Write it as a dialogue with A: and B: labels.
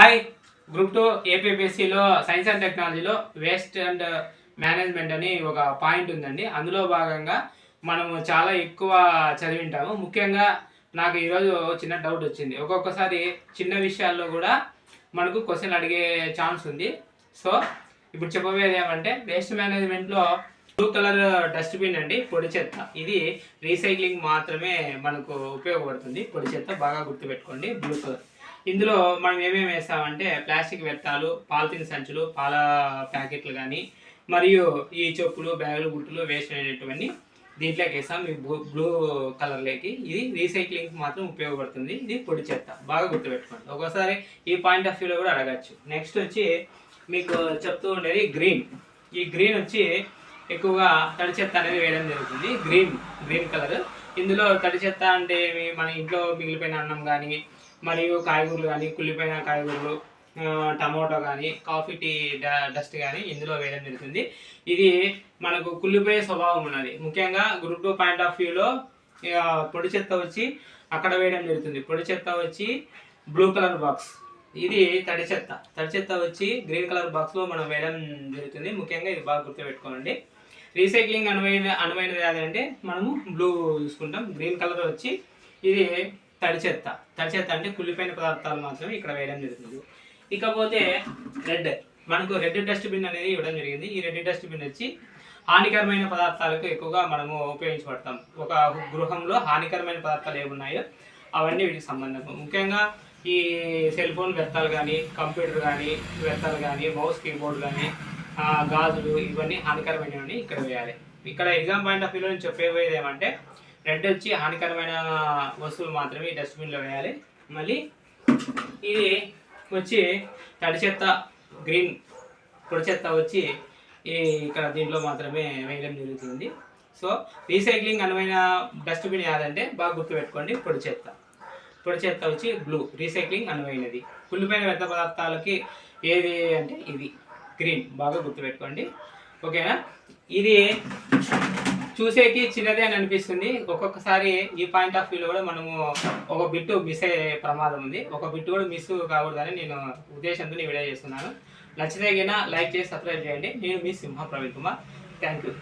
A: Hi. Group two ఏపీఎస్సిలో science and టెక్నాలజీలో waste and management అని ఒక పాయింట్ ఉందండి. అందులో భాగంగా మనము చాలా ఎక్కువ చదివింటాము. ముఖ్యంగా నాకు ఈరోజు చిన్న డౌట్ వచ్చింది. ఒక్కొక్కసారి చిన్న విషయాల్లో కూడా మనకు క్వశ్చన్ అడిగే ఛాన్స్ ఉంది. సో ఇప్పుడు చెప్పబోయేది ఏమంటే వేస్ట్ మేనేజ్మెంట్లో బ్లూ కలర్ డస్ట్బిన్ అండి పొడి చెత్త. ఇది రీసైక్లింగ్ మాత్రమే మనకు ఉపయోగపడుతుంది. పొడి చెత్త బాగా గుర్తుపెట్టుకోండి. Blue colour. ఇందులో మనం ఏమేమి వేస్తామంటే ప్లాస్టిక్ వ్యర్థాలు పాలిథిన్ సంచులు పాల ప్యాకెట్లు కానీ మరియు ఈ చెప్పులు బ్యాగులు గుట్టులు వేస్ట్ అయినటువంటి దీంట్లోకి వేస్తాం. ఈ బ్లూ బ్లూ కలర్లోకి. ఇది రీసైక్లింగ్ మాత్రం ఉపయోగపడుతుంది. ఇది పొడి చెత్త. బాగా గుర్తుపెట్టుకోండి. ఒక్కోసారి ఈ పాయింట్ ఆఫ్ వ్యూలో కూడా అడగచ్చు. నెక్స్ట్ వచ్చి మీకు చెప్తూ ఉండేది గ్రీన్. ఈ గ్రీన్ వచ్చి ఎక్కువగా తడి చెత్త అనేది వేయడం జరుగుతుంది. Green green colour. ఇందులో తడి చెత్త అంటే ఏమి? మన ఇంట్లో మిగిలిపోయిన అన్నం కానీ మరియు కాయగూరలు కానీ కుళ్ళిపోయిన కాయగూరలు టమాటో కానీ కాఫీ టీ డ- డస్ట్ కానీ ఇందులో వేయడం జరుగుతుంది. ఇది మనకు కుళ్ళిపోయే స్వభావం ఉన్నది. ముఖ్యంగా గ్రూప్ టూ పాయింట్ ఆఫ్ వ్యూలో పొడి చెత్త వచ్చి అక్కడ వేయడం జరుగుతుంది. పొడి చెత్త వచ్చి బ్లూ కలర్ బాక్స్. ఇది తడి చెత్త. తడి చెత్త వచ్చి గ్రీన్ కలర్ బాక్స్లో మనం వేయడం జరుగుతుంది. ముఖ్యంగా ఇది బాగా గుర్తుపెట్టుకోండి రీసైక్లింగ్ అనువైన అనువైనది ఏదంటే మనము బ్లూ చూసుకుంటాం. గ్రీన్ కలర్ వచ్చి ఇది తడి చెత్త. తడి చెత్త అంటే కుళ్ళిపోయిన పదార్థాలు మాత్రమే ఇక్కడ వేయడం జరుగుతుంది. ఇకపోతే రెడ్. మనకు రెడ్ డస్ట్బిన్ అనేది ఇవ్వడం జరిగింది. ఈ రెడ్ డస్ట్బిన్ వచ్చి హానికరమైన పదార్థాలకు ఎక్కువగా మనము ఉపయోగించబడతాం. ఒక గృహంలో హానికరమైన పదార్థాలు ఏమున్నాయో అవన్నీ వీటికి సంబంధం. ముఖ్యంగా ఈ సెల్ ఫోన్ వ్యర్థాలు కానీ కంప్యూటర్ కానీ వ్యర్థాలు కానీ మౌస్ కీబోర్డ్ కానీ గాజులు ఇవన్నీ హానికరమైనవి ఇక్కడ వేయాలి. ఇక్కడ ఎగ్జామ్ పాయింట్ ఆఫ్ వ్యూలో నేను చెప్పేది ఏమంటే రెడ్ వచ్చి హానికరమైన వస్తువులు మాత్రమే డస్ట్బిన్లో వేయాలి. మళ్ళీ ఇది వచ్చి తడి చెత్త గ్రీన్ పొడి చెత్త వచ్చి ఈ ఇక్కడ దీంట్లో మాత్రమే వేయడం జరుగుతుంది. సో రీసైక్లింగ్ అనువైన డస్ట్బిన్ ఏదంటే బాగా గుర్తుపెట్టుకోండి పొడి చెత్త. పొడి చెత్త వచ్చి బ్లూ రీసైక్లింగ్ అనువైనది. కుళ్ళిపోయిన వ్యర్థ పదార్థాలకి ఏది అంటే ఇది. గ్రీన్ బాగా గుర్తుపెట్టుకోండి. ఓకేనా? ఇది చూసేకి చిన్నదే అని అనిపిస్తుంది. ఒక్కొక్కసారి ఈ పాయింట్ ఆఫ్ వ్యూలో కూడా మనము ఒక బిట్టు మిస్ అయ్యే ప్రమాదం ఉంది. ఒక బిట్టు కూడా మిస్ కాకూడదని నేను ఉద్దేశంతో ఈ వీడియో చేస్తున్నాను. నచ్చితే లైక్ చేసి సబ్స్క్రైబ్ చేయండి. నేను మీ సింహ ప్రవీణ్ కుమార్. Thank you